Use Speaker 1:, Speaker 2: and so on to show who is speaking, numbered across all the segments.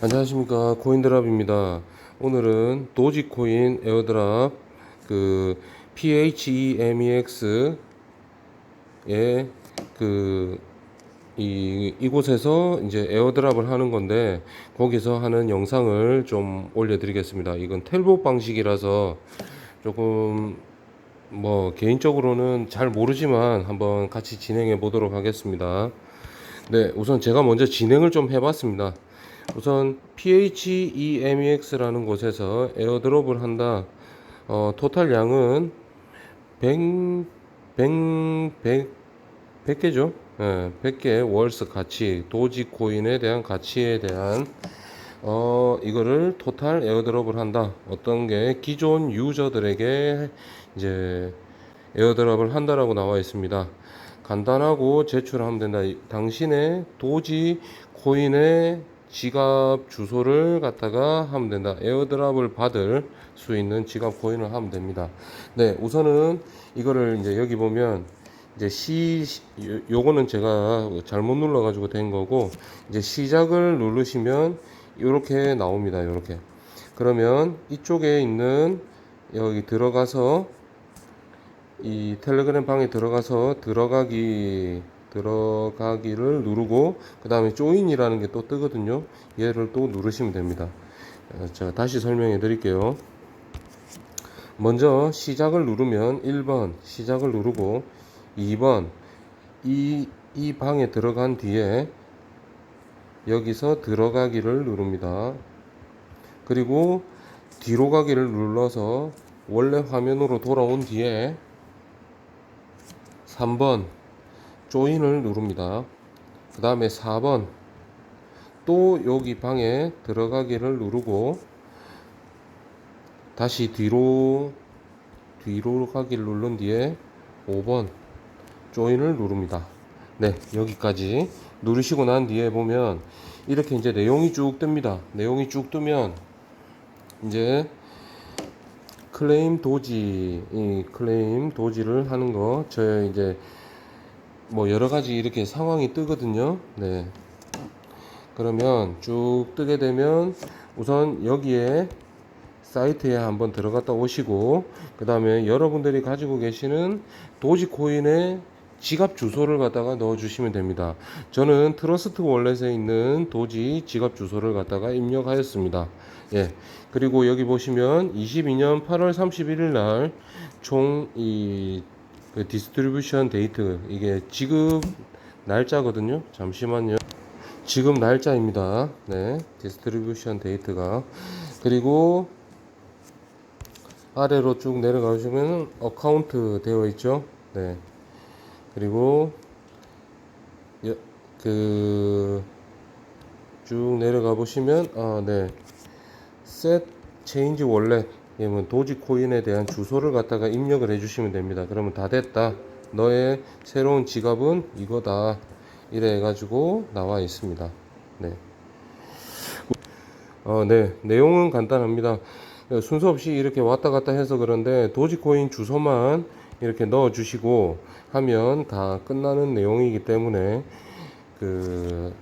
Speaker 1: 안녕하십니까 코인드랍입니다. 오늘은 도지코인 에어드랍 그 PHEMEX의 그 이, 이곳에서 이제 에어드랍을 하는 건데 거기서 하는 영상을 좀 올려드리겠습니다. 이건 텔봇 방식이라서 조금 뭐 개인적으로는 잘 모르지만 한번 같이 진행해 보도록 하겠습니다. 네, 우선 제가 먼저 진행을 좀 해봤습니다. 우선 PHEMEX라는 곳에서 에어드롭을 한다. 어, 토탈 양은 100, 100, 100, 100개죠. 예, 100개 월스 가치, 도지코인에 대한 가치에 대한 어, 이거를 토탈 에어드롭을 한다. 어떤 게 기존 유저들에게 이제 에어드롭을 한다라고 나와 있습니다. 간단하고 제출하면 된다. 이- 당신의 도지 코인의 지갑 주소를 갖다가 하면 된다. 에어드랍을 받을 수 있는 지갑 코인을 하면 됩니다. 네, 우선은 이거를 이제 여기 보면 이제 시 요- 요거는 제가 잘못 눌러 가지고 된 거고 이제 시작을 누르시면 이렇게 나옵니다. 이렇게. 그러면 이쪽에 있는 여기 들어가서 이 텔레그램 방에 들어가서 들어가기 들어가기를 누르고 그 다음에 조인이라는 게 또 뜨거든요. 얘를 또 누르시면 됩니다. 어, 제가 다시 설명해 드릴게요. 먼저 시작을 누르면 1번 시작을 누르고 2번 이, 이 방에 들어간 뒤에 여기서 들어가기를 누릅니다. 그리고 뒤로 가기를 눌러서 원래 화면으로 돌아온 뒤에 3번 조인을 누릅니다. 그 다음에 4번 또 여기 방에 들어가기를 누르고 다시 뒤로 뒤로 가기를 누른 뒤에 5번 조인을 누릅니다. 네, 여기까지 누르시고 난 뒤에 보면 이렇게 이제 내용이 쭉 뜹니다. 내용이 쭉 뜨면 이제 클레임 도지, 이 클레임 도지를 하는 거, 저 이제 뭐 여러 가지 이렇게 상황이 뜨거든요. 네. 그러면 쭉 뜨게 되면 우선 여기에 사이트에 한번 들어갔다 오시고, 그 다음에 여러분들이 가지고 계시는 도지코인의 지갑 주소를 갖다가 넣어 주시면 됩니다. 저는 트러스트 월렛에 있는 도지 지갑 주소를 갖다가 입력하였습니다. 예. 그리고 여기 보시면 22년 8월 31일 날 총 이 디스트리뷰션 데이트 이게 지급 날짜거든요. 잠시만요. 지금 날짜입니다. 네. 디스트리뷰션 데이트가 그리고 아래로 쭉 내려가시면 어카운트 되어 있죠. 네. 그리고 그 쭉 내려가 보시면 아, 네. 셋 체인 이면 도지코인에 대한 주소를 갖다가 입력을 해 주시면 됩니다. 그러면 다 됐다. 너의 새로운 지갑은 이거다. 이래 해 가지고 나와 있습니다. 네. 어, 네. 내용은 간단합니다. 순서 없이 이렇게 왔다 갔다 해서 그런데 도지코인 주소만 이렇게 넣어 주시고 하면 다 끝나는 내용이기 때문에 그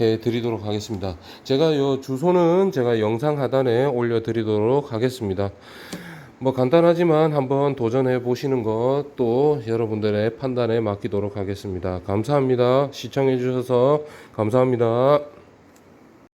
Speaker 1: 해 드리도록 하겠습니다. 제가 요 주소는 제가 영상 하단에 올려 드리도록 하겠습니다. 뭐 간단하지만 한번 도전해 보시는 것도 여러분들의 판단에 맡기도록 하겠습니다. 감사합니다. 시청해 주셔서 감사합니다.